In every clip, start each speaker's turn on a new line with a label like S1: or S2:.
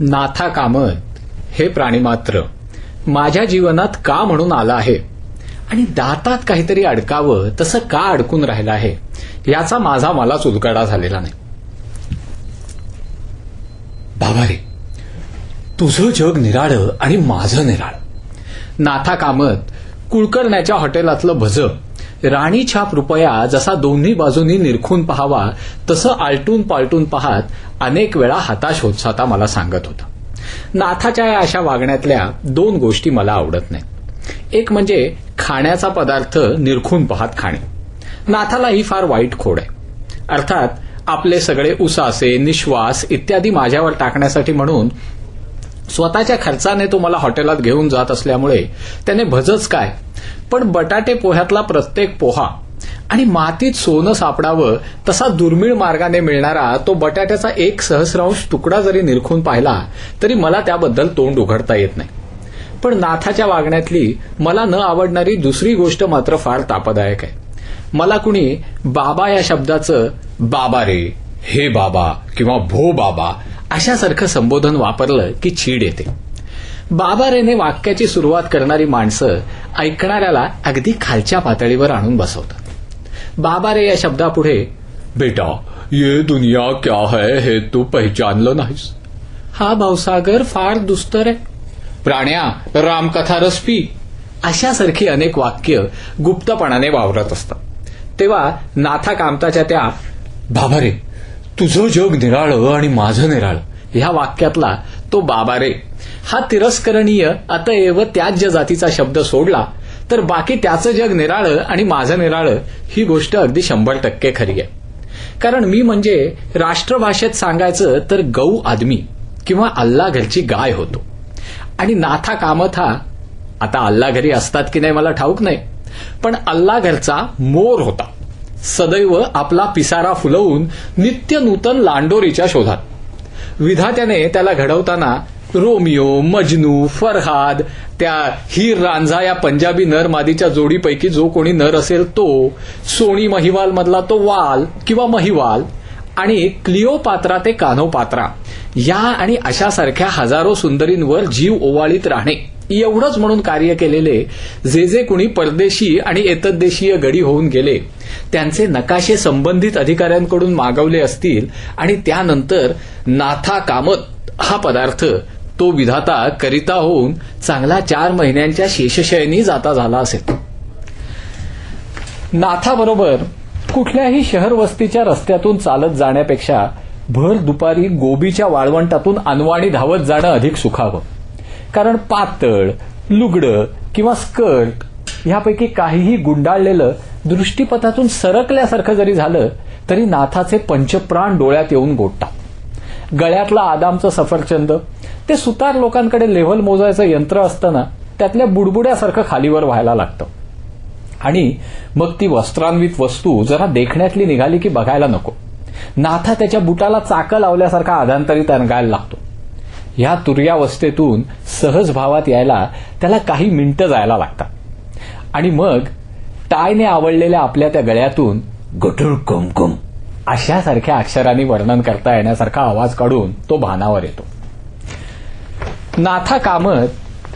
S1: नाथा कामत हे प्राणी मात्र माझ्या जीवनात का म्हणून आलं आहे? आणि दातात काहीतरी अडकावं तसं का अडकून राहिलं आहे? याचा माझा मलाच उलगडा झालेला नाही. बाबा रे तुझं जग निराळं आणि माझं निराळ. नाथा कामत कुळकर्ण्याच्या हॉटेलातलं भज राणी छाप रुपया जसा दोन्ही बाजूंनी निरखून पहावा तसं आलटून पालटून पाहत अनेक वेळा हताश होत स्वतः मला सांगत होता. नाथाच्या या अशा वागण्यातल्या दोन गोष्टी मला आवडत नाहीत. एक म्हणजे खाण्याचा पदार्थ निरखून पाहत खाणे. नाथाला ही फार वाईट खोड आहे. अर्थात आपले सगळे उसासे निश्वास इत्यादी माझ्यावर टाकण्यासाठी म्हणून स्वतःच्या खर्चाने तो मला हॉटेलात घेऊन जात असल्यामुळे त्याने भजच काय? पण बटाटे पोह्यातला प्रत्येक पोहा आणि मातीत सोनं सापडावं तसा दुर्मिळ मार्गाने मिळणारा तो बटाट्याचा एक सहस्रांश तुकडा जरी निरखून पाहिला तरी मला त्याबद्दल तोंड उघडता येत नाही. पण नाथाच्या वागण्यातली मला न आवडणारी दुसरी गोष्ट मात्र फार तापदायक आहे. मला कुणी बाबा या शब्दाचं बाबा रे हे बाबा किंवा भो बाबा अशासारखं संबोधन वापरलं की चीड येते. बाबा रेने वाक्याची सुरुवात करणारी माणसं ऐकणाऱ्याला अगदी खालच्या पातळीवर आणून बसवतात. बाबा रे या शब्दापुढे बेटा ये दुनिया क्या है हे तू पहिचानलं नाहीस. हा भावसागर फार दुस्तर आहे. प्राण्या रामकथा रसपी. अशासारखी अनेक वाक्य गुप्तपणाने वावरत असतात. तेव्हा नाथा कामताच्या त्या बाबा रे तुझं जग निराळं आणि माझं निराळं. ह्या वाक्यातला तो बाबा रे. हा तिरस्करणीय अतएव त्याज्य जातीचा शब्द सोडला तर बाकी त्याचं जग निराळं आणि माझं निराळं ही गोष्ट अगदी शंभर टक्के खरी आहे. कारण मी म्हणजे राष्ट्रभाषेत सांगायचं तर गौ आदमी किंवा अल्ला घरची गाय होतो. आणि नाथा कामत हा आता अल्ला घरी असतात की नाही मला ठाऊक नाही पण अल्ला घरचा मोर होता. सदैव आपला पिसारा फुलवून नित्य नूतन लांडोरीच्या शोधात. विधात्याने त्याला घडवताना रोमियो मजनू फरहाद त्या हीर रांझा या पंजाबी नरमादीच्या जोडीपैकी जो कोणी नर असेल तो सोनी महिवाल मधला तो वाल किंवा महिवाल आणि क्लिओपात्रा ते कान्हो पात्रा या आणि अशासारख्या हजारो सुंदरींवर जीव ओवाळीत राहणे. एवढंच म्हणून कार्य केलेले जे जे कुणी परदेशी आणि एतद्देशीय गडी होऊन गेले त्यांचे नकाशे संबंधित अधिकाऱ्यांकडून मागवले असतील आणि त्यानंतर नाथा कामत हा पदार्थ तो विधाता करिता होऊन चांगला चार महिन्यांच्या शेषशयनी जाता झाला असेल. नाथाबरोबर कुठल्याही शहर वस्तीच्या रस्त्यातून चालत जाण्यापेक्षा भर दुपारी गोबीच्या वाळवंटातून अनवाणी धावत जाणं अधिक सुखावं. कारण पातळ लुगडं किंवा स्कर्ट ह्यापैकी काहीही गुंडाळलेलं दृष्टीपथातून सरकल्यासारखं जरी झालं तरी नाथाचे पंचप्राण डोळ्यात येऊन गोठतात. गळ्यातला आदामचं सफरचंद ते सुतार लोकांकडे लेव्हल मोजायचं यंत्र असताना त्यातल्या बुडबुड्यासारखं खालीवर व्हायला लागतं. आणि मग ती वस्त्रान्वित वस्तू जरा देखण्यातली निघाली की बघायला नको. नाथा त्याच्या बुटाला चाकं लावल्यासारखा आधांतरित गायला लागतो. ह्या तुर्यावस्थेतून सहज भावात यायला त्याला काही मिनिटं जायला लागतात. आणि मग टायने आवडलेल्या आपल्या त्या गळ्यातून गटुळ कुमकुम अशासारख्या अक्षरांनी वर्णन करता येण्यासारखा आवाज काढून तो भानावर येतो. नाथा कामत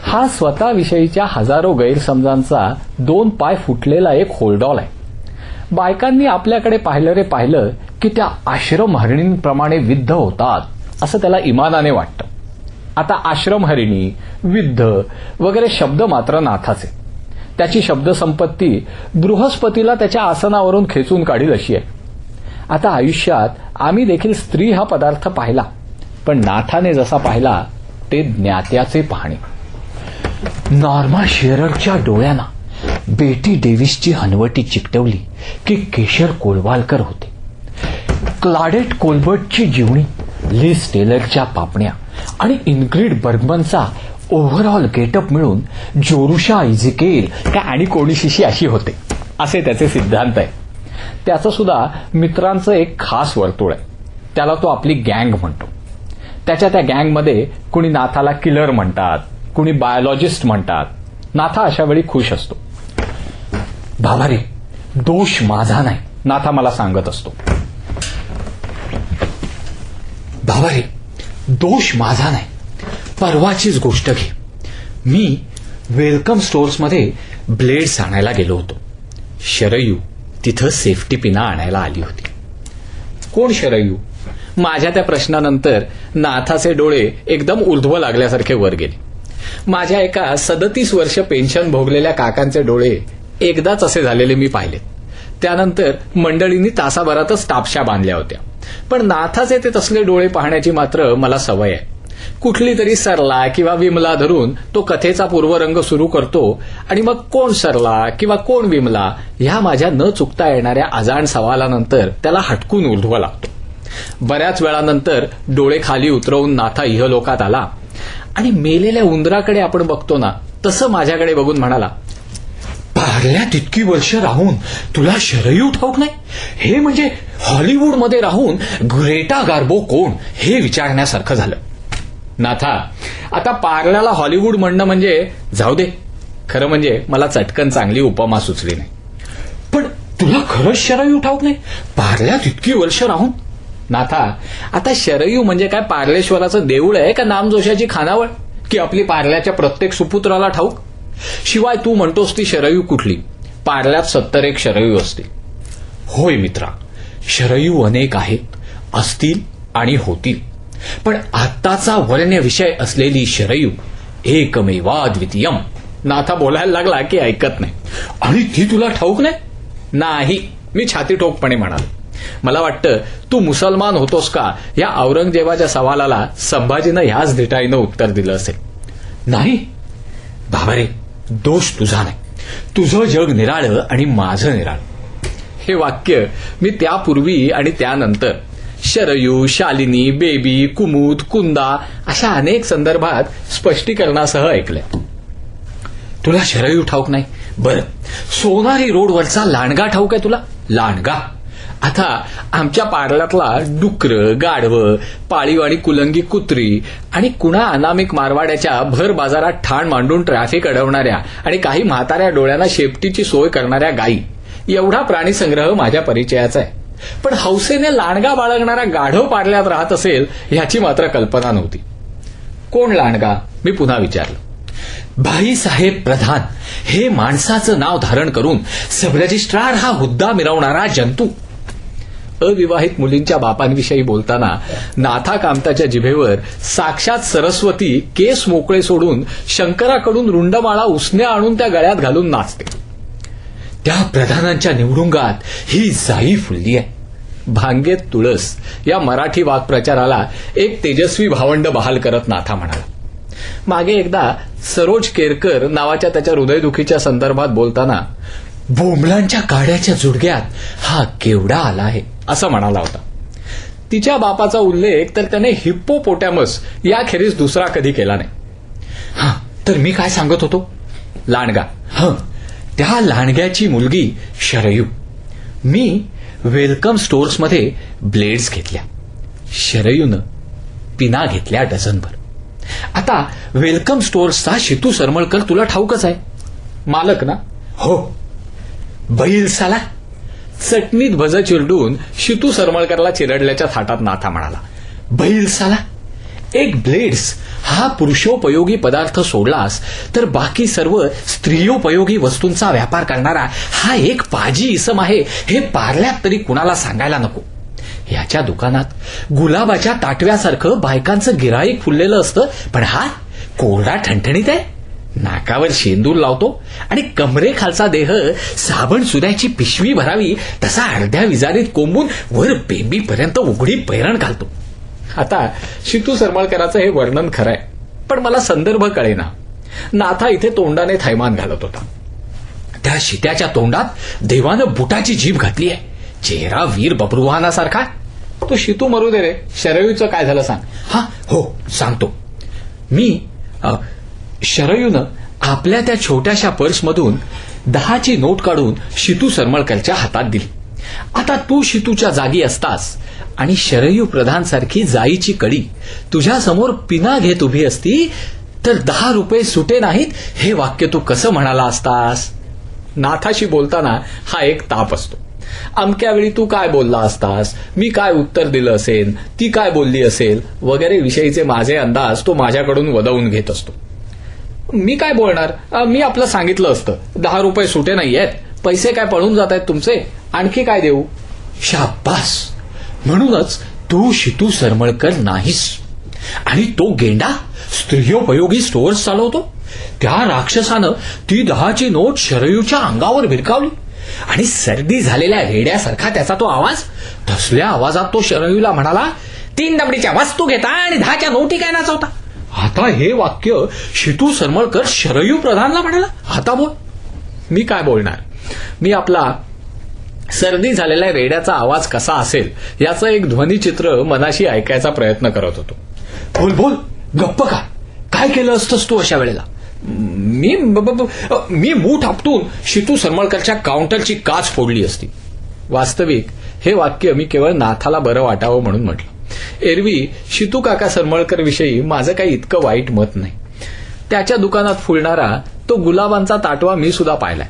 S1: हा स्वतःविषयीच्या हजारो गैरसमजांचा दोन पाय फुटलेला एक होलडॉल आहे. बायकांनी आपल्याकडे पाहिलं रे पाहिलं की त्या आश्रम विद्ध होतात असं त्याला इमानाने वाटतं. आता आश्रमहरिणी विद्ध वगैरे शब्द मात्र नाथाचे. त्याची शब्दसंपत्ती बृहस्पतीला त्याच्या आसनावरून खेचून काढील अशी आहे. आता आयुष्यात आम्ही देखील स्त्री हा पदार्थ पाहिला पण नाथाने जसा पाहिला ते ज्ञात्याचे पाहणे. नॉर्मा शेररच्या डोळ्यांना बेटी डेव्हिसची हनवटी चिकटवली की केशर कोलवालकर होते. क्लाडेट कोलबर्टची जीवणी लिस टेलरच्या पापण्या आणि इनग्रीड बर्गमनचा ओव्हरऑल गेटअप मिळून जोरुषा इझिकेल का आणि कोणीशीशी अशी होते? असे त्याचे सिद्धांत आहे. त्याचं सुद्धा मित्रांचं एक खास वर्तुळ आहे. त्याला तो आपली गँग म्हणतो. त्याच्या त्या गँगमध्ये कुणी नाथाला किलर म्हणतात कुणी बायोलॉजिस्ट म्हणतात. नाथा अशा वेळी खुश असतो. बाबा रे दोष माझा नाही नाथा मला सांगत असतो. बाबा रे दोष माझा नाही. परवाचीच गोष्ट घे. मी वेलकम स्टोर्समध्ये ब्लेड्स आणायला गेलो होतो. शरयू तिथं सेफ्टी पिना आणायला आली होती. कोण शरयू? माझ्या त्या प्रश्नानंतर नाथाचे डोळे एकदम उर्ध्व लागल्यासारखे वर गेले. माझ्या एका सदतीस वर्ष पेन्शन भोगलेल्या काकांचे डोळे एकदाच असे झालेले मी पाहिले. त्यानंतर मंडळींनी तासाभरातच टापशा बांधल्या होत्या. पण नाथाचे ते तसले डोळे पाहण्याची मात्र मला सवय आहे. कुठली तरी सरला किंवा विमला धरून तो कथेचा पूर्वरंग सुरू करतो आणि मग कोण सरला किंवा कोण विमला ह्या माझ्या न चुकता येणाऱ्या अजाण सवालानंतर त्याला हटकून उलधवा लागतो. बऱ्याच वेळानंतर डोळे खाली उतरवून नाथा इहलोकात आला. आणि मेलेल्या उंदराकडे आपण बघतो ना तसं माझ्याकडे बघून म्हणाला पारल्यात इतकी वर्ष राहून तुला शरयू ठाऊक नाही? हे म्हणजे हॉलिवूडमध्ये राहून ग्रेटा गार्बो कोण? हे विचारण्यासारखं झालं. नाथा आता पार्ल्याला हॉलिवूड म्हणणं म्हणजे जाऊ दे. खरं म्हणजे मला चटकन चांगली उपमा सुचली नाही. पण तुला खरंच शरयू ठाऊक नाही? पार्ल्यात इतकी वर्ष राहून? नाथा आता शरयू म्हणजे काय पार्लेश्वराचं देऊळ आहे का नामजोशाची खानावळ? की आपली पार्ल्याच्या प्रत्येक सुपुत्राला ठाऊक? शिवाय तू म्हणतोस ती शरयू कुठली? पार्ल्यात सत्तर एक शरयू असतील. होय मित्रा शरयू अनेक आहेत असतील आणि होतील. पण आत्ताचा वर्ण्य विषय असलेली शरयू एकमेवाद्वितीयम. नाथा बोलायला लागला की ऐकत नाही. आणि ती तुला ठाऊक नाही? नाही मी छाती ठोकपणे म्हणाल. मला वाटतं तू मुसलमान होतोस का? या औरंगजेबाच्या सवालाला संभाजीनं ह्याच धिटाईनं उत्तर दिलं असेल. नाही. बाबा रे दोष तुझा नाही. तुझं जग निराळं आणि माझं निराळं. हे वाक्य मी त्यापूर्वी आणि त्यानंतर शरयू शालिनी बेबी कुमुद कुंदा अशा अनेक संदर्भात स्पष्टीकरणासह ऐकलंय. तुला शरयू ठाऊक नाही? बरं. सोनारी रोडवरचा लांडगा ठाऊक आहे तुला? लांडगा. आता आमच्या पार्ल्यातला डुकर गाढवं पाळीव आणि कुलंगी कुत्री आणि कुणा अनामिक मारवाड्याच्या भर बाजारात ठाण मांडून ट्रॅफिक अडवणाऱ्या आणि काही म्हाताऱ्या डोळ्यांना शेपटीची सोय करणाऱ्या गायी. एवढा प्राणीसंग्रह माझ्या परिचयाचा आहे. पण हौसेने लांडगा बाळगणारा गाढव पाडल्यात राहत असेल ह्याची मात्र कल्पना नव्हती. कोण लांडगा? मी पुन्हा विचारलं. भाईसाहेब प्रधान हे माणसाचं नाव धारण करून सबरजिस्ट्रार हा हुद्दा मिरवणारा जंतू अविवाहित मुलींच्या बापांविषयी बोलताना नाथा कामताच्या जिभेवर साक्षात सरस्वती केस मोकळे सोडून शंकराकडून रुंडमाळा उसण्या आणून त्या गळ्यात घालून नाचते. त्या प्रधानांच्या निवडुंगात ही जाई फुलली आहे. भांगेत तुळस या मराठी वाक्प्रचाराला एक तेजस्वी भावंड बहाल करत नाथा म्हणाला. मागे एकदा सरोज केरकर नावाच्या त्याच्या हृदयदुखीच्या संदर्भात बोलताना बोंबलांच्या काड्याच्या जुडग्यात हा केवडा आला आहे. असं म्हणाला होता. तिच्या बापाचा उल्लेख तर त्याने हिप्पोपोटॅमस याखेरीज दुसरा कधी केला नाही. हा तर मी काय सांगत होतो? लांडगा. ह त्या लांडग्याची मुलगी शरयू. मी वेलकम स्टोर्समध्ये ब्लेड्स घेतल्या. शरयूनं पिना घेतल्या डझनभर. आता वेलकम स्टोर्सचा शितू सरमळकर तुला ठाऊकच आहे. मालक ना? हो. बैल साला. चटणीत भज चिरडून शितू सरमळकरला चिरडल्याच्या थाटात नाथा म्हणाला बैल साला एक ब्लेड्स हा पुरुषोपयोगी पदार्थ सोडलास तर बाकी सर्व स्त्रियोपयोगी वस्तूंचा व्यापार करणारा हा एक पाजी इसम आहे हे पारल्यात तरी कुणाला सांगायला नको. याच्या दुकानात गुलाबाच्या ताटव्यासारखं बायकांचं गिराईक फुललेलं असतं पण हा कोरडा ठणठणीत आहे. नाकावर शेंदूर लावतो आणि कमरेखालचा देह साबण सुद्याची पिशवी भरावी तसा अर्ध्या विजारीत कोंबून वर बेंबीपर्यंत उघडी पैरण घालतो. आता शितू सरमळकराचं हे वर्णन खरं आहे पण मला संदर्भ कळेना. नाथा इथे तोंडाने थैमान घालत होता. त्या शित्याच्या तोंडात देवानं बुटाची जीभ घातली आहे. चेहरा वीर बब्रुवानासारखा तो शितू मरू दे रे शरयूचं काय झालं सांग. हा हो सांगतो. मी अ, शरयूनं आपल्या त्या छोट्याशा पर्समधून दहाची नोट काढून शितू सरमळकरच्या हातात दिली. आता तू शितूच्या जागी असतास आणि शरयू प्रधान सारखी जाईची कडी तुझ्या समोर पिना घेत उभी असती तर दहा रुपये सुटे नाहीत हे वाक्य तू कसं म्हणाला असतास? नाथाशी बोलताना हा एक ताप असतो. अमक्या वेळी तू काय बोलला असतास? मी काय उत्तर दिलं असेल? ती काय बोलली असेल? वगैरे विषयीचे माझे अंदाज तो माझ्याकडून वदवून घेत असतो. मी काय बोलणार? मी आपलं सांगितलं असतं. दहा रुपये सुटे नाही आहेत. पैसे काय पळून जात आहेत तुमचे? आणखी काय देऊ? शाबास! म्हणूनच तू शितू सरमळकर नाहीस. आणि तो गेंडा स्त्रियोपयोगी स्टोअर्स चालवतो. त्या राक्षसानं ती दहाची नोट शरयूच्या अंगावर भिरकावली आणि सर्दी झालेल्या रेड्यासारखा त्याचा तो आवाज तसल्या आवाजात तो शरयूला म्हणाला तीन दमडीच्या वस्तू घेता आणि दहाच्या नोटी काय नाचवता? आता हे वाक्य शितू सरमळकर शरयू प्रधानला म्हणाला. आता बोल. मी काय बोलणार? मी आपला सर्दी झालेल्या रेड्याचा आवाज कसा असेल याचं एक ध्वनिचित्र मनाशी ऐकायचा प्रयत्न करत होतो. बोल बोल. गप्प का काय केलं असतंस तू अशा वेळेला? मी ब- ब- ब- मी मूठ आपटून शितू सरमळकरच्या काउंटरची काच फोडली असती. वास्तविक हे वाक्य मी केवळ नाथाला बरं वाटावं म्हणून म्हटलं. एरवी शितू काका सरमळकर विषयी माझं काही इतकं वाईट मत नाही. त्याच्या दुकानात फुलणारा तो गुलाबांचा ताटवा मी सुद्धा पाहिलाय.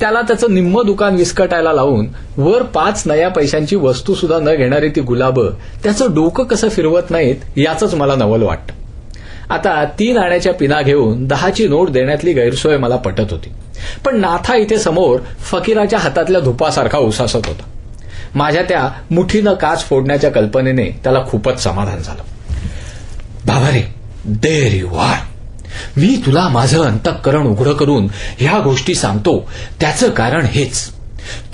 S1: त्याला त्याचं निम्म दुकान विस्कटायला लावून वर पाच नया पैशांची वस्तू सुद्धा न घेणारी ती गुलाबं त्याचं डोकं कसं फिरवत नाहीत याचंच मला नवल वाटतं. आता तीन आण्याच्या पिना घेऊन दहाची नोट देण्यातली गैरसोय मला पटत होती. पण नाथा इथे समोर फकीराच्या हातातल्या धुपासारखा उसासत होता. माझ्या त्या मुठीनं काच फोडण्याच्या कल्पनेने त्याला खूपच समाधान झालं. बाबा रे देर यू आर मी तुला माझं अंतःकरण उघडं करून ह्या गोष्टी सांगतो. त्याचं कारण हेच.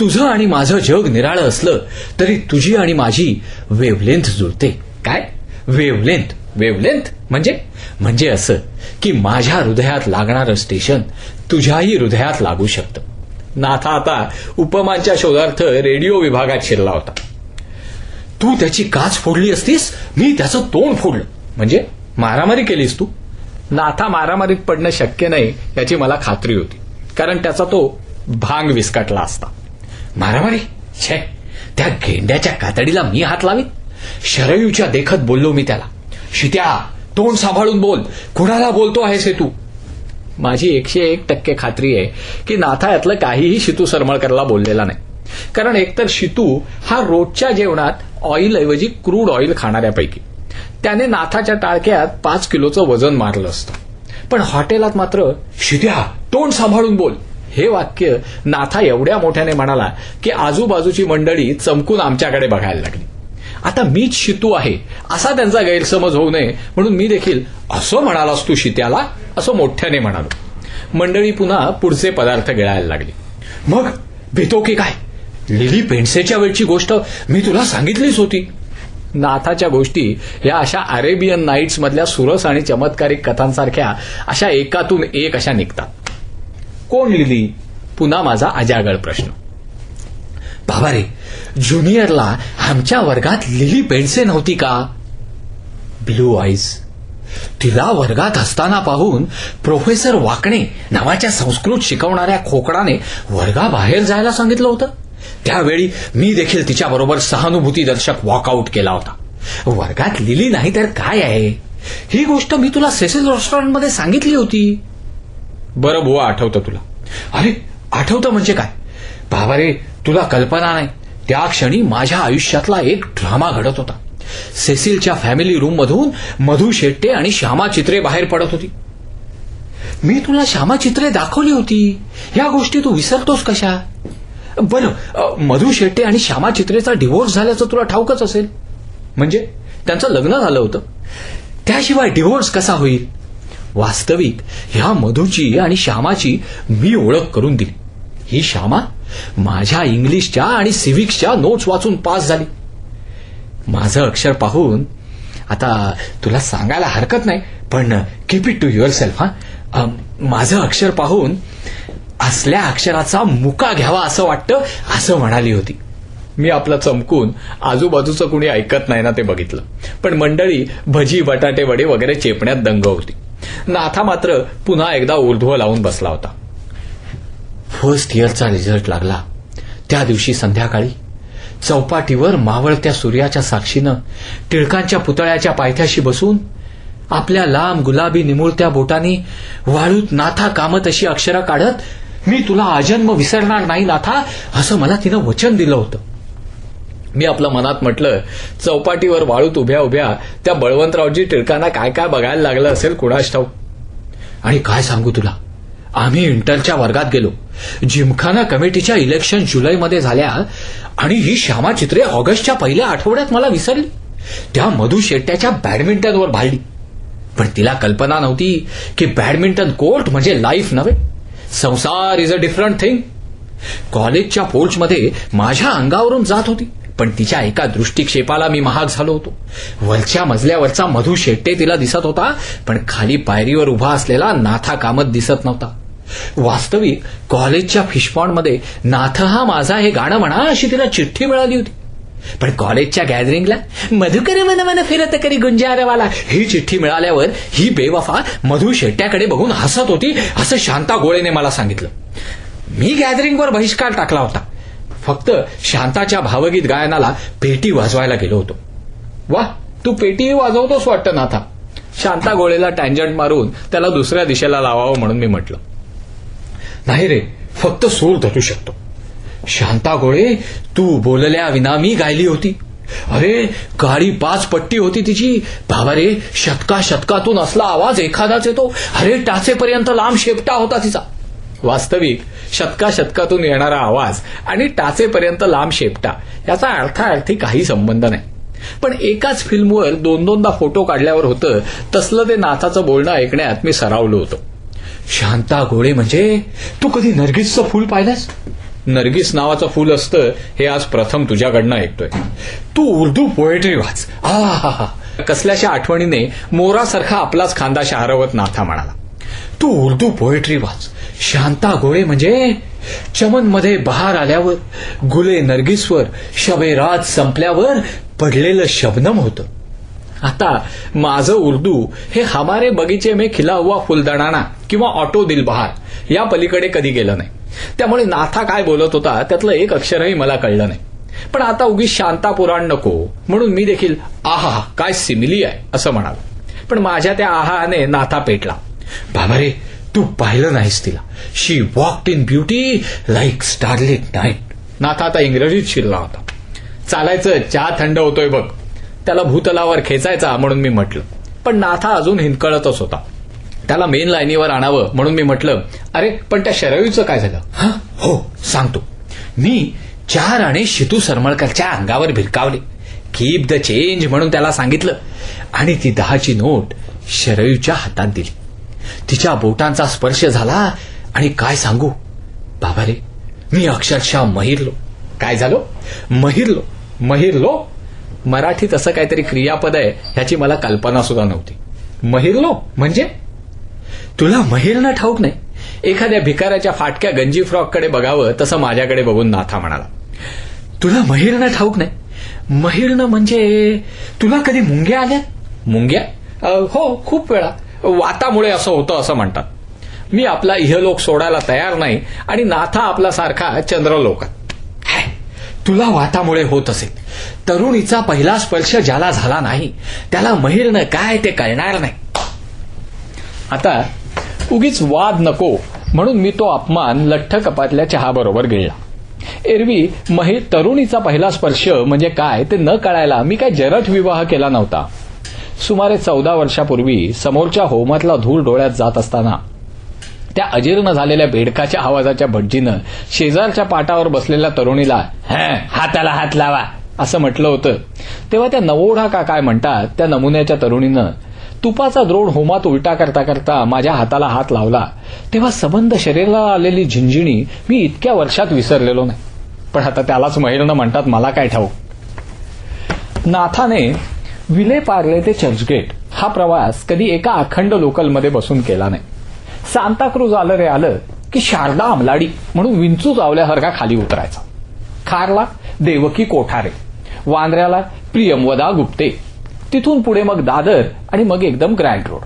S1: तुझं आणि माझं जग निराळं असलं तरी तुझी आणि माझी वेवलेंथ जुळते. काय? वेवलेंथ वेवलेंथ म्हणजे? म्हणजे असं की माझ्या हृदयात लागणारं स्टेशन तुझ्याही हृदयात लागू शकतं. नाथा आता उपमांच्या शोधार्थ रेडिओ विभागात शिरला होता. तू त्याची काच फोडली असतीस? मी त्याचं तोंड फोडलं. म्हणजे मारामारी केलीस तू? नाथा मारामारीत पडणं शक्य नाही याची मला खात्री होती. कारण त्याचा तो भांग विस्कटला असता. मारामारी? छे त्या गेंड्याच्या कातडीला मी हात लावीत? शरयूच्या देखत बोललो मी त्याला. शित्या तोंड सांभाळून बोल. कुणाला बोलतो आहेस हे तू? माझी एकशे एक टक्के खात्री आहे की नाथा यातलं काहीही शितू सरमळकरला बोललेला नाही. कारण एकतर शितू हा रोजच्या जेवणात ऑइल ऐवजी क्रूड ऑइल खाणाऱ्यापैकी. त्याने नाथाच्या टाळक्यात पाच किलोचं वजन मारलं असतं. पण हॉटेलात मात्र शिद्या तोंड सांभाळून बोल. हे वाक्य नाथा एवढ्या मोठ्याने म्हणाला की आजूबाजूची मंडळी चमकून आमच्याकडे बघायला लागली. आता मीच शितू आहे. असा त्यांचा गैरसमज होऊ नये. म्हणून मी देखील असं म्हणालास तू शित्याला असं मोठ्याने म्हणालो. मंडळी पुन्हा पुढचे पदार्थ गिळायला लागली. मग भीतो की काय? लिली पेंडसेच्या वेळची गोष्ट मी तुला सांगितलीच होती. नाथाच्या गोष्टी या अशा अरेबियन नाईट्स मधल्या सुरस आणि चमत्कारिक कथांसारख्या अशा एकातून एक अशा निघतात. कोण लिहिली पुन्हा माझा अजागळ प्रश्न. बाबा रे ज्युनियरला आमच्या वर्गात लिली पेंडसे नव्हती का? Blue eyes. तिला वर्गात असताना पाहून प्रोफेसर वाकणे नावाच्या संस्कृत शिकवणाऱ्या खोकडाने वर्गाबाहेर जायला सांगितलं होतं. त्यावेळी मी देखील तिच्याबरोबर सहानुभूतीदर्शक वॉकआउट केला होता. वर्गात लिली नाही तर काय आहे? ही गोष्ट मी तुला सेसेल रेस्टॉरंटमध्ये सांगितली होती. बरं बुवा आठवतं तुला. अरे आठवतं म्हणजे काय? बाबा रे तुला कल्पना नाही. त्या क्षणी माझ्या आयुष्यातला एक ड्रामा घडत होता. सेसिलच्या फॅमिली रूम मधून मधु शेट्टे आणि श्यामा चित्रे बाहेर पडत होती. मी तुला श्यामा चित्रे दाखवली होती. या गोष्टी तू विसरतोस कशा? बरं मधू मधु शेट्टे आणि श्यामा चित्रेचा डिव्होर्स झाल्याचं तुला ठाऊकच असेल. म्हणजे त्यांचं लग्न झालं होतं. त्याशिवाय डिव्होर्स कसा होईल? वास्तविक ह्या मधूची आणि श्यामाची मी ओळख करून दिली. ही श्यामा माझ्या इंग्लिशच्या आणि सिव्हिक्सच्या नोट्स वाचून पास झाली. माझं अक्षर पाहून आता तुला सांगायला हरकत नाही पण keep it to yourself हा माझं अक्षर पाहून असल्या अक्षराचा मुका घ्यावा असं वाटतं असं म्हणाली होती. मी आपलं चमकून आजूबाजूचं कुणी ऐकत नाही ना ते बघितलं. पण मंडळी भजी बटाटे वडे वगैरे चेपण्यात दंग होती. नाथा मात्र पुन्हा एकदा ऊर्ध्व लावून बसला होता. फर्स्ट इयरचा रिझल्ट लागला. त्या दिवशी संध्याकाळी चौपाटीवर मावळत्या सूर्याच्या साक्षीनं टिळकांच्या पुतळ्याच्या पायथ्याशी बसून आपल्या लांब गुलाबी निमुळत्या बोटांनी वाळूत नाथा कामत अशी अक्षरं काढत मी तुला आजन्म विसरणार नाही नाथा असं मला तिनं वचन दिलं होतं. मी आपलं मनात म्हटलं चौपाटीवर वाळूत उभ्या उभ्या त्या बळवंतरावजी टिळकांना काय काय बघायला लागलं असेल कुणाश ठाऊ आणि काय सांगू तुला? आम्ही इंटरच्या वर्गात गेलो. जिमखाना कमिटीच्या इलेक्शन जुलैमध्ये झाल्या आणि ही श्यामा चित्रे ऑगस्टच्या पहिल्या आठवड्यात मला विसरली. त्या मधु शेट्ट्याच्या बॅडमिंटनवर भाडली पण तिला कल्पना नव्हती की बॅडमिंटन कोर्ट म्हणजे लाईफ नव्हे. संसार इज अ डिफरंट थिंग. कॉलेजच्या पोर्चमध्ये माझ्या अंगावरून जात होती पण तिच्या एका दृष्टिक्षेपाला मी महाग झालो होतो. वरच्या मजल्यावरचा मधु शेट्टे तिला दिसत होता पण खाली पायरीवर उभा असलेला नाथा कामत दिसत नव्हता. वास्तविक कॉलेजच्या फिशपॉन्डमध्ये नाथ हा माझा हे गाणं म्हणा अशी तिला चिठ्ठी मिळाली होती. पण कॉलेजच्या गॅदरिंगला मधुकर मन मन फिरत करी गुंजारवाला ही चिठ्ठी मिळाल्यावर ही बेवफा मधु शेट्ट्याकडे बघून हसत होती असं शांता गोळेने मला सांगितलं. मी गॅदरिंगवर बहिष्कार टाकला होता. फक्त शांताच्या भावगीत गायनाला पेटी वाजवायला गेलो होतो. वा तू पेटी वाजवतोस वाटतं नाथा. शांता गोळेला टँजंट मारून त्याला दुसऱ्या दिशेला लावावं म्हणून मी म्हटलं. नाही रे फक्त सूर धरू शकतो. शांता गोळे तू बोलल्या विना मी गायली होती. अरे गाडी पाच पट्टी होती तिची. बाबा रे शतका शतकातून असला आवाज एखादाच येतो. अरे टाचेपर्यंत लांब शेपटा होता तिचा. वास्तविक शतका शतकातून येणारा आवाज आणि टाचेपर्यंत लांब शेपटा याचा अर्थाअर्थी काही संबंध नाही. पण एकाच फिल्मवर दोन दोनदा फोटो काढल्यावर होतं तसलं ते नाथाचं बोलणं ऐकण्यात मी सरावलो होतो. शांता गोळे म्हणजे तू कधी नर्गिसचं फूल पाहिलंस? नर्गिस नावाचं फूल असतं हे आज प्रथम तुझ्याकडनं ऐकतोय. तू उर्दू पोएट्री वाच. आ हा हा कसल्याच्या आठवणीने मोरासारखा आपलाच खांदा शहारवत नाथा म्हणाला. तू उर्दू पोएट्री वाच. शांता गोळे म्हणजे चमनमध्ये बहार आल्यावर गुले नर्गिसवर शबे रात संपल्यावर पडलेलं शबनम होतं. आता माझं उर्दू हे हमारे बगीचे में खिला हुआ फुलदणाणा किंवा ऑटो दिल बहार या पलीकडे कधी गेलं नाही. त्यामुळे नाथा काय बोलत होता त्यातलं एक अक्षरही मला कळलं नाही. पण आता उगीच शांता पुराण नको म्हणून मी देखील आहा काय सिमिली आहे असं म्हणालो. पण माझ्या त्या आहाने नाथा पेटला. बाबा रे तू पाहिलं नाहीस तिला. She walked in beauty like starlit night Natha आता इंग्रजीत शिरला होता. चालायचं चहा थंड होतोय बघ. त्याला भूतलावर खेचायचा म्हणून मी म्हटलं. पण नाथा अजून हिंदकळतच होता. त्याला मेन लाईनीवर आणावं म्हणून मी म्हटलं अरे पण त्या शरयूचं काय झालं? हो सांगतो. मी चार आणि शितू सरमळकरच्या अंगावर भिरकावले. कीप द चेंज म्हणून त्याला सांगितलं. आणि ती दहाची नोट शरयूच्या हातात दिली. तिच्या बोटांचा स्पर्श झाला आणि काय सांगू? बाबा रे मी अक्षरशः महिरलो. काय झालो? महिरलो. महिरलो? मराठीत असं काहीतरी क्रियापद आहे ह्याची मला कल्पना सुद्धा नव्हती. महिरलो म्हणजे? तुला महिरणं ठाऊक नाही. एखाद्या भिकाऱ्याच्या फाटक्या गंजी फ्रॉककडे बघावं तसं माझ्याकडे बघून नाथा म्हणाला. तुला महिरणं ठाऊक नाही. महिरणं म्हणजे तुला कधी मुंग्या आल्या? मुंग्या? हो खूप वेळा. वातामुळे असं होतं असं म्हणतात. मी आपला इहलोक सोडायला तयार नाही आणि नाथा आपला सारखा चंद्रलोकात. तुला वातामुळे होत असेल. तरुणीचा पहिला स्पर्श ज्याला झाला नाही त्याला महिरनं काय ते कळणार नाही. आता उगीच वाद नको म्हणून मी तो अपमान लठ्ठ कपातल्या चहाबरोबर गिळला एरवी मही तरुणीचा पहिला स्पर्श म्हणजे काय ते न कळायला मी काय जरट विवाह केला नव्हता. सुमारे चौदा वर्षापूर्वी समोरच्या होमातला धूळ डोळ्यात जात असताना त्या अजीर्ण झालेल्या बेडकाच्या आवाजाच्या भटजीनं शेजारच्या पाटावर बसलेल्या तरुणीला हाताला हात लावा असं म्हटलं होतं. तेव्हा त्या नवोढा का काय म्हणतात त्या नमुन्याच्या तरुणीनं तुपाचा द्रोण होमात उलटा करता करता माझ्या हाताला हात लावला. तेव्हा सबंध शरीराला आलेली झिंझिणी मी इतक्या वर्षात विसरलेलो नाही. पण आता त्यालाच महिरणं म्हणतात मला काय ठाऊक. नाथाने विले पार्ले ते चर्चगेट. हा प्रवास कधी एका अखंड लोकलमध्ये बसून केला नाही. सांताक्रूज आलं रे आलं. की शारदा आमलाडी म्हणून विंचू चावल्यासारखा खाली उतरायचा. खारला देवकी कोठारे. वांद्र्याला प्रियमवदा गुप्ते. तिथून पुढे मग दादर आणि मग एकदम ग्रँड रोड.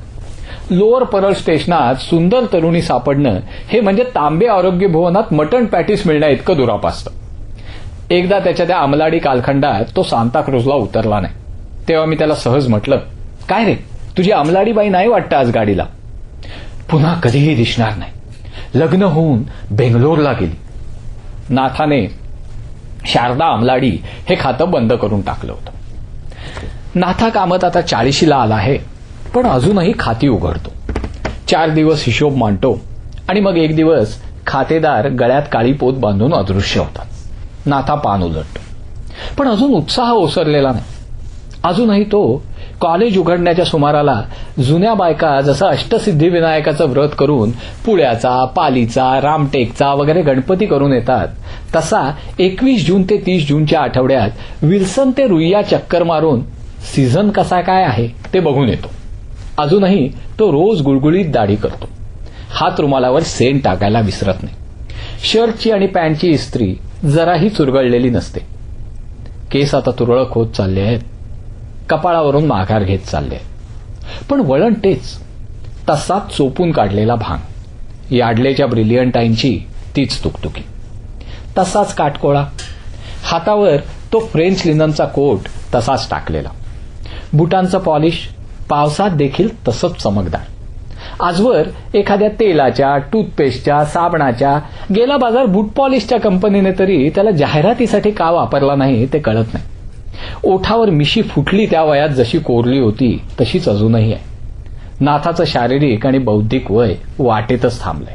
S1: लोअर परळ स्टेशनात सुंदर तरुणी सापडणं हे म्हणजे तांबे आरोग्य भवनात मटण पॅटीस मिळण्या इतकं दुरापास्त. एकदा त्याच्या त्या आमलाडी कालखंडात तो सांताक्रूजला उतरला नाही. तेव्हा मी त्याला सहज म्हटलं काय रे तुझी अमलाडी बाई नाही वाटतं आज गाडीला? पुन्हा कधीही दिसणार नाही. लग्न होऊन बेंगलोरला गेली. नाथाने शारदा अमलाडी हे खातं बंद करून टाकलं होतं. नाथा कामत आता चाळीशीला आला आहे पण अजूनही खाती उघडतो. चार दिवस हिशोब मांडतो आणि मग एक दिवस खातेदार गळ्यात काळी पोत बांधून अदृश्य होतात. नाथा पान उलटतो. पण अजून उत्साह ओसरलेला नाही. अजूनही तो कॉलेज उघडण्याच्या सुमाराला जुन्या बायका जसं अष्टसिद्धिविनायकाचं व्रत करून पुळ्याचा पालीचा रामटेकचा वगैरे गणपती करून येतात तसा एकवीस जून ते तीस जूनच्या आठवड्यात विल्सन ते रुईया चक्कर मारून सीझन कसा काय आहे ते बघून येतो. अजूनही तो रोज गुळगुळीत दाढी करतो. हात रुमालावर सेन टाकायला विसरत नाही. शर्टची आणि पॅन्टची इस्त्री जराही चुरगळलेली नसते. केस आता तुरळक होत चालले आहेत. कपाळावरून माघार घेत चालले. पण वळण तेच. तसाच चोपून काढलेला भांग. याडलेच्या ब्रिलियंटाईनची तीच तुकतुकी. तसाच काटकोळा. हातावर तो फ्रेंच लिननचा कोट तसाच टाकलेला. बुटांचं पॉलिश पावसात देखील तसंच चमकदार. आजवर एखाद्या तेलाच्या टूथपेस्टच्या साबणाच्या गेला बाजार बूट पॉलिशच्या कंपनीने तरी त्याला जाहिरातीसाठी का वापरला नाही ते कळत नाही. ओठावर मिशी फुटली त्या वयात जशी कोरली होती तशीच अजूनही आहे. नाथाचं शारीरिक आणि बौद्धिक वय वाटेतच थांबलंय.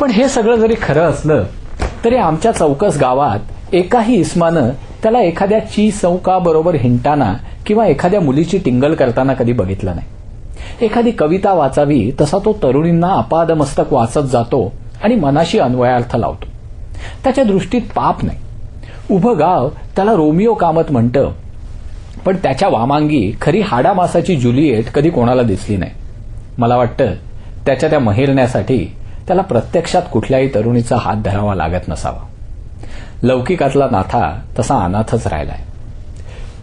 S1: पण हे सगळं जरी खरं असलं तरी आमच्या चौकस गावात एकाही इस्मानं त्याला एखाद्या ची चौका बरोबर हिंटाना किंवा एखाद्या मुलीची टिंगल करताना कधी बघितलं नाही. एखादी कविता वाचावी तसा तो तरुणींना अपादमस्तक वाचत जातो आणि मनाशी अन्वयार्थ लावतो. त्याच्या दृष्टीत पाप नाही. उभं गाव त्याला रोमिओ कामत म्हणतं. पण त्याच्या वामांगी खरी हाडामासाची जुलिएट कधी कोणाला दिसली नाही. मला वाटतं त्याच्या त्या महिरण्यासाठी त्याला प्रत्यक्षात कुठल्याही तरुणीचा हात धरावा लागत नसावा. लौकिकातला नाथा तसा अनाथच राहिलाय.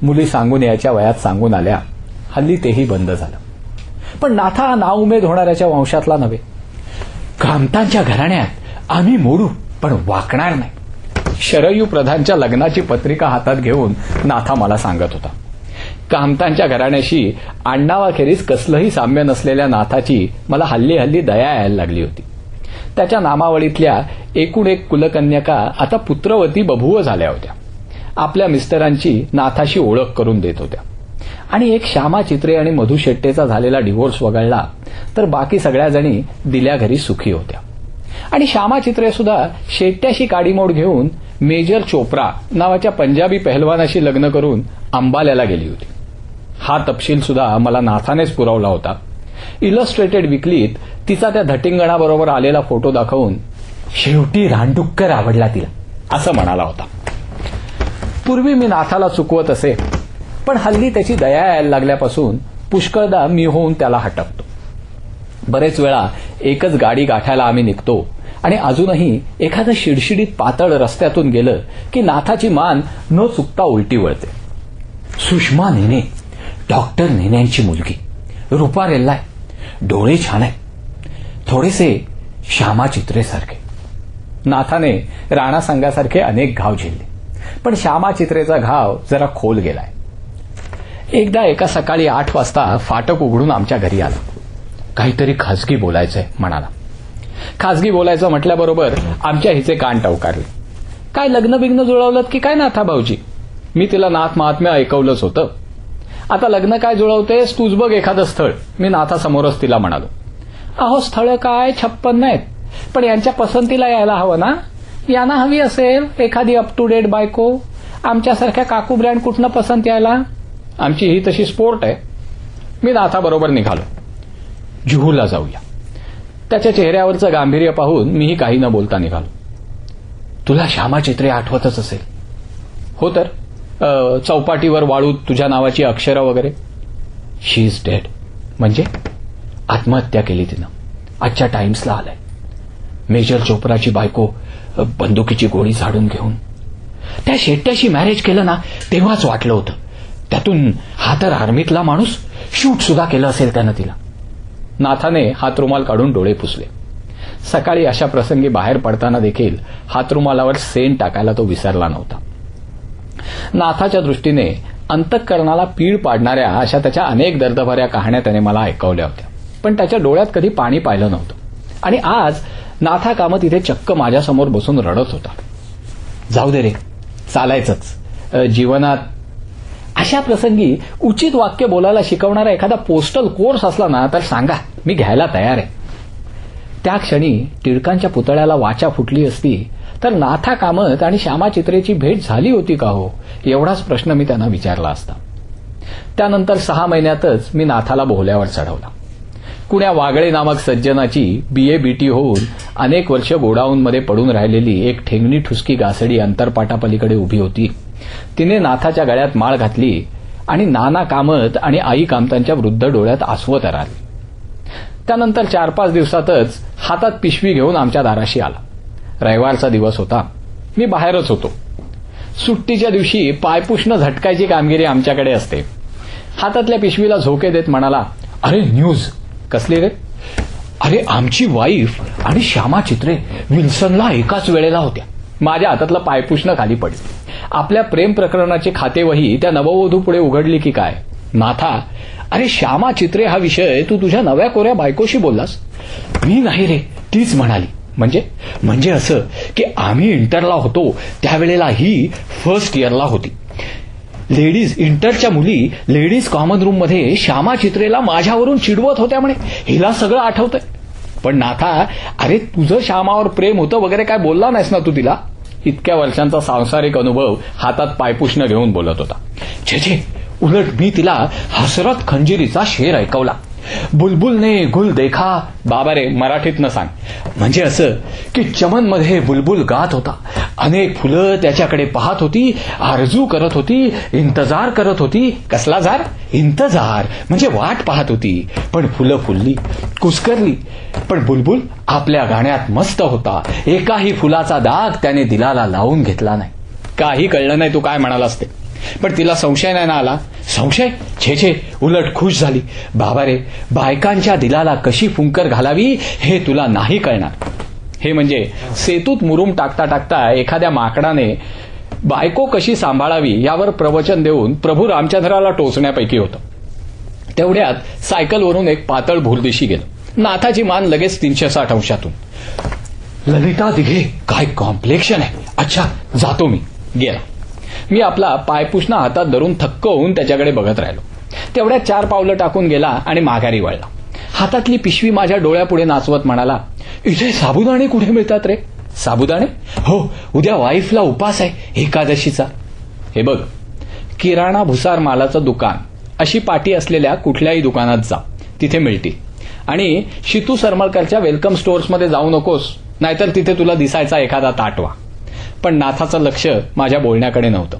S1: मुली सांगून यायच्या वयात सांगून आल्या हल्ली तेही बंद झालं. पण नाथा हा नाउमेद होणाऱ्याच्या वंशातला नव्हे. कामतांच्या घराण्यात आम्ही मोडू पण वाकणार नाही. शरयू प्रधानच्या लग्नाची पत्रिका हातात घेऊन नाथा मला सांगत होता. कामतांच्या घराण्याशी आण्णावाखेरीज कसलंही साम्य नसलेल्या नाथाची मला हल्ली हल्ली दया यायला लागली होती. त्याच्या नामावळीतल्या एकूण एक कुलकन्यका आता पुत्रवती बभुव झाल्या होत्या. आपल्या मिस्टरांची नाथाशी ओळख करून देत होत्या. आणि एक श्यामा चित्रे आणि मधु शेट्टेचा झालेला डिव्होर्स वगळला तर बाकी सगळ्या जणी दिल्या घरी सुखी होत्या. आणि श्यामा चित्रे सुद्धा शेट्ट्याशी काडीमोड घेऊन मेजर चोप्रा नावाच्या पंजाबी पहलवानाशी लग्न करून अंबाल्याला गेली होती. हा तपशील सुद्धा मला नाथानेच पुरवला होता. इलस्ट्रेटेड विकलीत तिचा त्या धटिंगणाबरोबर आलेला फोटो दाखवून शेवटी रानडुक्कर आवडला तिला असं म्हणाला होता. पूर्वी मी नाथाला चुकवत असे पण हल्ली त्याची दया यायला लागल्यापासून पुष्कळदा मी होऊन त्याला हटकतो बरेच वेळा एकच गाडी गाठायला आम्ही निघतो आणि अजूनही एखादं शिडशिडीत पातळ रस्त्यातून गेलं की नाथाची मान न चुकता उलटी वळते. सुषमा नेने डॉक्टर नेन्यांची मुलगी रुपा रेल्लाय डोळे छान आहे थोडेसे श्यामा चित्रेसारखे नाथाने राणा संघासारखे अनेक घाव झेलले. पण श्यामा चित्रेचा घाव जरा खोल गेलाय. एकदा एका सकाळी आठ वाजता फाटक उघडून आमच्या घरी आला. काहीतरी खासगी बोलायचंय म्हणाला. खासगी बोलायचं म्हटल्याबरोबर आमच्या हिचे कान टवकारले. काय लग्न बिग्न जुळवलं की काय नाथा भाऊजी? मी तिला नाथ महात्म्य ऐकवलंच होतं. आता लग्न काय जुळवतेस तूच बघ एखादं स्थळ. मी नाथासमोरच तिला म्हणालो. अहो स्थळ काय? छप्पन नाहीत पण यांच्या पसंतीला यायला हवं ना? यांना हवी असेल एखादी अप टू डेट बायको? आमच्यासारख्या काकू ब्रँड कुठनं पसंत यायला? आमची ही तशी स्पोर्ट आहे. मी नाथाबरोबर निघालो. जुहूला जाऊया. त्याच्या चेहऱ्यावरचं गांभीर्य पाहून मीही काही न बोलता निघालो. तुला श्यामा चित्रे आठवतच असेल. हो तर चौपाटीवर वाळूत तुझ्या नावाची अक्षरं वगैरे? शी इज डेड म्हणजे? आत्महत्या केली तिनं. आजच्या टाइम्सला आलंय. मेजर चोप्राची बायको बंदुकीची गोळी झाडून घेऊन. त्या शेट्ट्याशी मॅरेज केलं ना तेव्हाच वाटलं होतं. त्यातून हा तर आर्मीतला माणूस शूट सुद्धा केलं असेल त्यानं तिला. नाथाने हात रुमाल काढून डोळे पुसले. सकाळी अशा प्रसंगी बाहेर पडताना देखील हातरुमालावर सेन टाकायला तो विसरला नव्हता. नाथाच्या दृष्टीने अंतःकरणाला पीळ पाडणाऱ्या अशा त्याच्या अनेक दर्दभऱ्या कहाण्या त्याने मला ऐकवल्या होत्या. पण त्याच्या डोळ्यात कधी पाणी पाहिलं नव्हतं. आणि आज नाथा कामत इथे चक्क माझ्यासमोर बसून रडत होता. जाऊ दे रे. चालायचंच. जीवनात अशा प्रसंगी उचित वाक्य बोलायला शिकवणारा एखादा पोस्टल कोर्स असला ना तर सांगा मी घ्यायला तयार आहे. त्या क्षणी टिळकांच्या पुतळ्याला वाचा फुटली असती तर नाथा कामत आणि श्यामा चित्रेची भेट झाली होती का हो एवढाच प्रश्न मी त्यांना विचारला असता. त्यानंतर सहा महिन्यातच मी नाथाला बोहल्यावर चढवला. कुण्या वागळे नामक सज्जनाची बीए बीटी होऊन अनेक वर्ष गोडाऊनमध्ये पडून राहिलेली एक ठेंगणी ठुसकी गासडी अंतरपाटापलीकडे उभी होती. तिने नाथाच्या गळ्यात माळ घातली आणि नाना कामत आणि आई कामतांच्या वृद्ध डोळ्यात आसवत राहिले. त्यानंतर चार पाच दिवसातच हातात पिशवी घेऊन आमच्या दाराशी आला. रविवारचा दिवस होता. मी बाहेरच होतो. सुट्टीच्या दिवशी पायपुष्ण झटकायची कामगिरी आमच्याकडे असते. हातातल्या पिशवीला झोके देत म्हणाला अरे न्यूज कसली रे? अरे आमची वाईफ आणि श्यामा चित्रे विल्सनला एकाच वेळेला होत्या. माझ्या हातातलं पायपुष्ण खाली पडली. आपल्या प्रेम प्रकरणाची खातेवही त्या नववधू पुढे उघडली की काय? नाथा अरे श्यामा चित्रे हा विषय तू तुझ्या नव्या कोऱ्या बायकोशी बोललास? मी नाही रे तीच म्हणाली. म्हणजे? म्हणजे असं की आम्ही इंटरला होतो त्यावेळेला ही फर्स्ट इयरला होती. लेडीज इंटरच्या मुली लेडीज कॉमन रूममध्ये श्यामा चित्रेला माझ्यावरून चिडवत होत्या म्हणे. हिला सगळं आठवतंय. पण नाथा अरे तुझं श्यामावर प्रेम होतं वगैरे काय बोलला नाहीस ना तू तिला? इतक्या वर्षांचा सांसारिक अनुभव हातात पायपुष्ण घेऊन बोलत होता. छे छे उलट मी तिला हसरत खंजिरीचा शेर ऐकवला. बुलबुलने गुल देखा बाबा रे मराठीतनं सांग. म्हणजे असं की चमनमध्ये बुलबुल गात होता. अनेक फुलं त्याच्याकडे पाहत होती आरजू करत होती इंतजार करत होती. कसला जार इंतजार. म्हणजे वाट पाहत होती. पण फुलं फुलली कुसकरली. पण बुलबुल आपल्या गाण्यात मस्त होता. एकाही फुलाचा दाग त्याने दिलाला लावून घेतला नाही. काही कळलं नाही तू काय म्हणाला असते पण तिला संशय नाही ना आला. संशय? छे छे उलट खुश झाली. बाबा रे बायकांच्या दिलाला कशी फुंकर घालावी हे तुला नाही कळणार. हे म्हणजे सेतूत मुरुम टाकता टाकता एखाद्या माकडाने बायको कशी सांभाळावी यावर प्रवचन देऊन प्रभू रामचंद्राला टोचण्यापैकी होतं. तेवढ्यात सायकलवरून एक पातळ भूलदिशी गेलं. नाथाची मान लगेच तीनशे साठ अंशातून. ललिता दिघे काय कॉम्प्लेक्शन आहे. अच्छा जातो मी. गेला. मी आपला पायपुष्णा हातात धरून थक्क होऊन त्याच्याकडे बघत राहिलो. तेवढ्यात चार पावलं टाकून गेला आणि माघारी वळला. हातातली पिशवी माझ्या डोळ्यापुढे नाचवत म्हणाला इथे साबुदाणे कुठे मिळतात रे? साबुदाणे? हो उद्या वाईफला उपास आहे एकादशीचा. हे बघ किराणा भुसार मालाचं दुकान अशी पाटी असलेल्या कुठल्याही दुकानात जा तिथे मिळतील. आणि शितू सरमळकरच्या वेलकम स्टोअर्समध्ये जाऊ नकोस नाहीतर तिथे तुला दिसायचा एखादा ताटवा. पण नाथाचं लक्ष माझ्या बोलण्याकडे नव्हतं.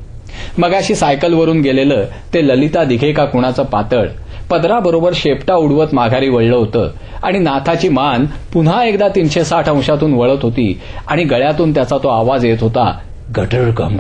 S1: मगाशी सायकलवरून गेलेलं ते ललिता दिघे का कुणाचं पातळ पदराबरोबर शेपटा उडवत माघारी वळलं होतं आणि नाथाची मान पुन्हा एकदा तीनशे साठ अंशातून वळत होती आणि गळ्यातून त्याचा तो आवाज येत होता गटर गम